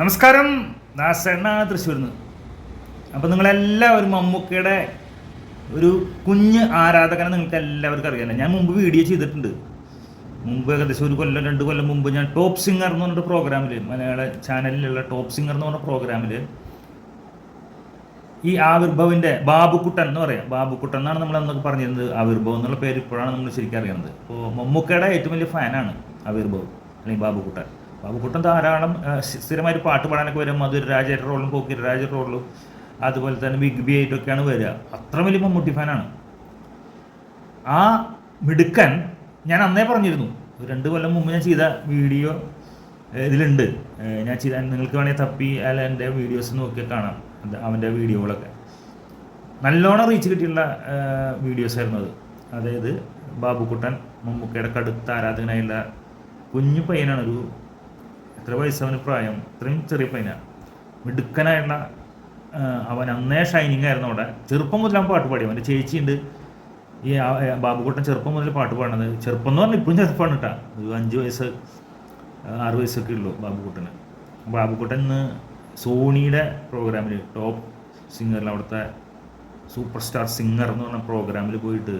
നമസ്കാരം. ദാസണ്ണ നിന്ന് അപ്പോൾ നിങ്ങളെല്ലാവരും മമ്മൂക്കയുടെ ഒരു കുഞ്ഞ് ആരാധകനെ നിങ്ങൾക്ക് എല്ലാവർക്കും അറിയാമല്ലോ ഞാൻ മുമ്പ് വീഡിയോ ചെയ്തിട്ടുണ്ട്. മുമ്പ് ഏകദേശം ഒരു കൊല്ലം രണ്ട് കൊല്ലം മുമ്പ് ഞാൻ ടോപ്പ് സിംഗർ എന്ന് പറഞ്ഞിട്ട് പ്രോഗ്രാമിൽ മലയാള ചാനലിലുള്ള ടോപ്പ് സിംഗർ എന്ന് പറഞ്ഞ പ്രോഗ്രാമിൽ ഈ ആവിർഭവിന്റെ ബാബുക്കുട്ടൻ എന്ന് പറയാം. ബാബുക്കുട്ടൻ എന്നാണ് നമ്മൾ അന്നൊക്കെ പറഞ്ഞിരുന്നത്. ആവിർഭവ് എന്നുള്ള പേര് ഇപ്പോഴാണ് നമ്മൾ ശരിക്കും അറിയുന്നത്. അപ്പോൾ മമ്മൂക്കയുടെ ഏറ്റവും വലിയ ഫാനാണ് ആവിർഭവ് അല്ലെങ്കിൽ ബാബുക്കുട്ടൻ. ബാബുക്കുട്ടൻ ധാരാളം സ്ഥിരമായിട്ട് പാട്ട് പാടാനൊക്കെ വരും. മധുര മധുരരാജയുടെ റോളും രാജ റോളും അതുപോലെ തന്നെ ബിഗ് ബി ആയിട്ടൊക്കെയാണ് വരിക. അത്ര വലിയ മമ്മൂട്ടി ഫാനാണ്. ആ മിടുക്കൻ ഞാൻ അന്നേ പറഞ്ഞിരുന്നു രണ്ട് കൊല്ലം മുമ്പ് ഞാൻ ചെയ്ത വീഡിയോ ഇതിലുണ്ട്. ഞാൻ ചെയ്ത നിങ്ങൾക്ക് വേണമെങ്കിൽ തപ്പി അല്ല എന്റെ വീഡിയോസ് നോക്കി കാണാം. അവന്റെ വീഡിയോകളൊക്കെ. നല്ലോണം റീച്ച് കിട്ടിയുള്ള വീഡിയോസ് ആയിരുന്നു അത്. അതായത് ബാബുക്കുട്ടൻ മമ്മൂക്കയുടെ കടുത്ത ആരാധകനായുള്ള കുഞ്ഞു പയ്യനാണ്. ഒരു എത്ര വയസ്സവന് പ്രായം? ഇത്രയും ചെറിയ പയ്യനാണ് മിടുക്കനായുള്ള അവൻ അന്നേ ഷൈനിങ് ആയിരുന്നു അവിടെ. ചെറുപ്പം മുതൽ അവൻ പാട്ട് പാടി. അവന്റെ ചേച്ചിയുണ്ട്. ഈ ബാബുക്കുട്ടൻ ചെറുപ്പം മുതൽ പാട്ട് പാടുന്നത്. ചെറുപ്പം എന്ന് പറഞ്ഞാൽ ഇപ്പോഴും ചെറുപ്പമാണ് കേട്ടോ. ഒരു അഞ്ച് വയസ്സ് ആറ് വയസ്സൊക്കെ ഉള്ളൂ ബാബുക്കുട്ടന്. ബാബുക്കുട്ടൻ ഇന്ന് സോണിയുടെ പ്രോഗ്രാമിൽ ടോപ്പ് സിംഗറിൽ അവിടുത്തെ സൂപ്പർ സ്റ്റാർ സിംഗർ എന്ന് പറഞ്ഞ പ്രോഗ്രാമിൽ പോയിട്ട്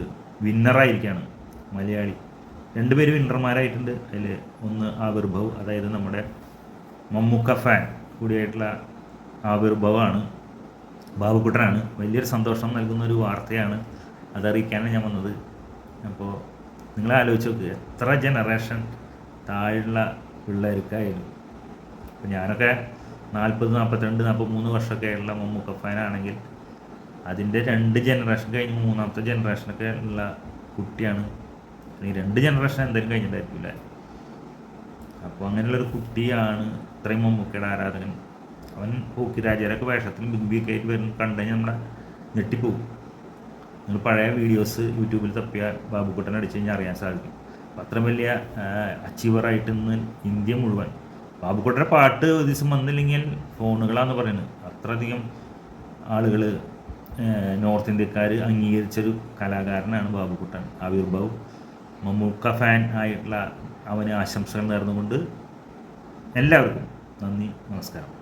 വിന്നറായിരിക്കുകയാണ് മലയാളി. രണ്ടുപേര് വിന്നർമാരായിട്ടുണ്ട് അതിൽ ഒന്ന് ആവിർഭവ് അതായത് നമ്മുടെ മമ്മൂക്ക ഫാൻ കൂടിയായിട്ടുള്ള ആവിർഭവമാണ് ബാബുക്കുട്ടനാണ്. വലിയൊരു സന്തോഷം നൽകുന്ന ഒരു വാർത്തയാണ് അതറിയിക്കാനാണ് ഞാൻ വന്നത്. അപ്പോൾ നിങ്ങൾ ആലോചിച്ച് നോക്കുക എത്ര ജനറേഷൻ താഴെയുള്ള പിള്ളേർക്കായാലും. അപ്പോൾ ഞാനൊക്കെ നാൽപ്പത് നാൽപ്പത്തിരണ്ട് നാൽപ്പത്തി മൂന്ന് വർഷമൊക്കെ ഉള്ള മമ്മൂക്ക ഫാനാണെങ്കിൽ അതിന്റെ രണ്ട് ജനറേഷൻ കഴിഞ്ഞ് മൂന്നാമത്തെ ജനറേഷനൊക്കെ ഉള്ള കുട്ടിയാണ്. ഈ രണ്ട് ജനറേഷൻ എന്തായാലും കഴിഞ്ഞിട്ടായിരിക്കില്ല അപ്പോൾ അങ്ങനെയുള്ളൊരു കുട്ടിയാണ് ഇത്രയും മമ്മൂക്കയുടെ ആരാധകൻ. അവൻ പോക്കിരാജാരൊക്കെ വേഷത്തിലും ബിഗ് ബി ഒക്കെ ആയിട്ട് വരുന്ന കണ്ടു നമ്മളെ ഞെട്ടിപ്പോവും. നിങ്ങൾ പഴയ വീഡിയോസ് യൂട്യൂബിൽ തപ്പിയ ബാബുക്കുട്ടൻ അടിച്ചു കഴിഞ്ഞാൽ അറിയാൻ സാധിക്കും. അപ്പം അത്ര വലിയ അച്ചീവറായിട്ട് ഇന്ന് ഇന്ത്യ മുഴുവൻ. ബാബുക്കുട്ടന്റെ പാട്ട് ഒരു ദിവസം വന്നില്ലെങ്കിൽ ഫോണുകളാന്ന് പറയുന്നത് അത്രയധികം ആളുകൾ നോർത്ത് ഇന്ത്യക്കാർ അംഗീകരിച്ചൊരു കലാകാരനാണ് ബാബുക്കുട്ടൻ. ആവിർഭാവ് മമ്മൂക്ക ഫാൻ ആയിട്ടുള്ള അവന് ആശംസകൾ നേർന്നുകൊണ്ട് എല്ലാവർക്കും നന്ദി നമസ്കാരം.